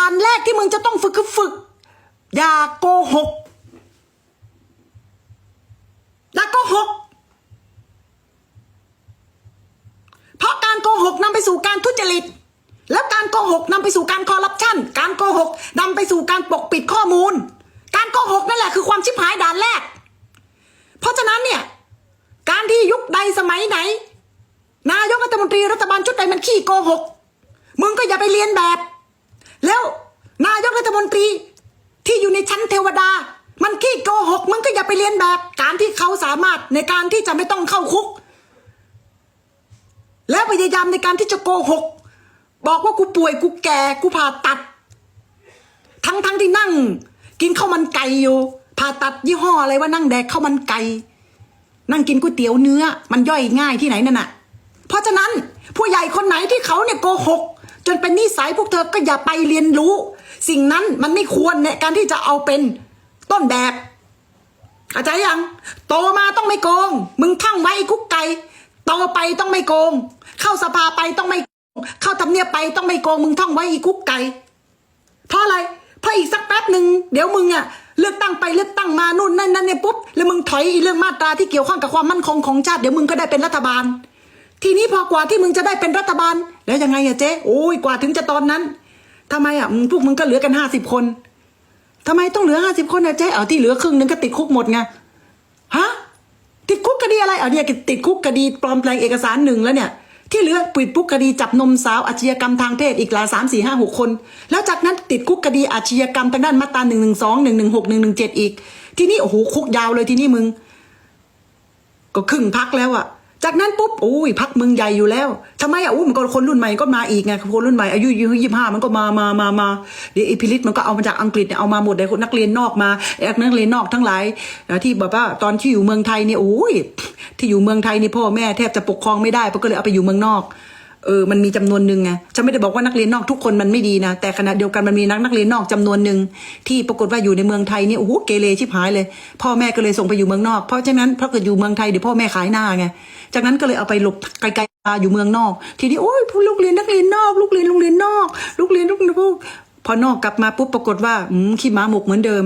ด่านแรกที่มึงจะต้องฝึกคือฝึก อย่าโกหกอย่าโกหก เพราะการโกหกนำไปสู่การทุจริต แล้วการโกหกนำไปสู่การคอร์รัปชัน การโกหกนำไปสู่การปกปิดข้อมูล การโกหกนั่นแหละคือความชิบหายด่านแรก เพราะฉะนั้นเนี่ย การที่ยุคใดสมัยไหน นายกรัฐมนตรีรัฐบาลชุดใดมันขี้โกหก มึงก็อย่าไปเรียนแบบ มนตรี ที่อยู่ในชั้นเทวดา มันขี้โกหกมึงก็อย่าไปเรียนแบบ การที่เขาสามารถในการที่จะไม่ต้องเข้าคุก แล้วพยายามในการที่จะโกหก บอกว่ากูป่วยกูแก่กูผ่าตัด ทั้งทั้งที่นั่ง กินข้าวมันไก่อยู่ผ่าตัดยี่ห้ออะไรว่านั่งแดกข้าวมันไก่นั่งกินก๋วยเตี๋ยวเนื้อ มันย่อยง่ายที่ไหนนั่นน่ะ เพราะฉะนั้นผู้ใหญ่คนไหนที่เขาเนี่ยโกหก จนเป็นนิสัยพวกเธอก็อย่าไปเรียนรู้ สิ่งนั้นมันไม่ควรในการที่จะเอาเป็นต้นแบบเข้าใจยัง โตมาต้องไม่โกง มึงท่องไว้คุกไก่โตไปต้องไม่โกง เข้าสภาไปต้องไม่โกงเข้าทำเนียบไปต้องไม่โกงมึงท่องไว้อีคุกไก่เพราะอะไรเพราะอีกสักแป๊บหนึ่งเดี๋ยวมึงอะเลือกตั้งไปเลือกตั้งมานู่นนั่นนั่นเนี่ยปุ๊บแล้วมึงถอยอีเรื่องมาตราที่เกี่ยวข้องกับความมั่นคงของชาติเดี๋ยวมึงก็ได้เป็นรัฐบาล ทีนี้พอกว่าที่มึงจะได้เป็นรัฐบาล แล้วยังไงอะเจ๊โอ้ยกว่าถึงจะตอนนั้นทำไมอะพวกมึงก็เหลือกันห้าสิบคนทำไมต้องเหลือห้าสิบคนอะเจ๊เอาที่เหลือครึ่งหนึงก็ติดคุกหมดไงฮะติดคุกคดีอะไรเอาเนี่ยติดคุกคดีปลอมแปลงเอกสารหนึ่งแล้วเนี่ย ที่เหลือปิดคุกคดีจับนมสาวอาชญากรรมทางเพศอีกหลายสามสี่ห้าหกคน แล้วจากนั้นติดคุกคดีอาชญากรรมทางด้านมาตราหนึ่งหนึ่งสองหนึ่งหนึ่งหกหนึ่งหนึ่งเจ็ดอีก ที่นี่โอ้โหคุกยาวเลยที่นี่มึง ก็ครึ่งพักแล้วอะ จากนั้นปุ๊บโอ้ยพักเมืองใหญ่อยู่แล้วทำไมอะอุ้มันก็คนรุ่นใหม่ก็มาอีกไงคนรุ่นใหม่อายุยี่ห้ามันก็มามามามาเดี๋ยวไอพิริตมันก็เอามาจากอังกฤษเนี่ยเอามาหมดเลยคนนักเรียนนอกมาเอกนักเรียนนอกทั้งหลายที่แบบว่าตอนที่อยู่เมืองไทยเนี่ยโอ้ยที่อยู่เมืองไทยนี่พ่อแม่แทบจะปกครองไม่ได้เพราะก็เลยเอาไปอยู่เมืองนอก เออมันมีจำนวนหนึ่งไงฉันไม่ได้บอกว่านักเรียนนอกทุกคนมันไม่ดีนะแต่ขณะเดียวกันมันมีนักนักเรียนนอกจำนวนหนึ่งที่ปรากฏว่าอยู่ในเมืองไทยนี่โอ้โหเกเรชิบหายเลย พ่อแม่ก็เลยส่งไปอยู่เมืองนอก เพราะฉะนั้นเพราะเกิดอยู่เมืองไทยเดี๋ยวพ่อแม่ขายหน้าไงจากนั้นก็เลยเอาไปหลบไกลๆอยู่เมืองนอก ทีนี้โอ้ยลูกเรียนนักเรียนนอก ลูกเรียนโรงเรียนนอก ลูกเรียนลูกพวกพอนอกกลับมาปุ๊บปรากฏว่าขี้ม้าหมกเหมือนเดิม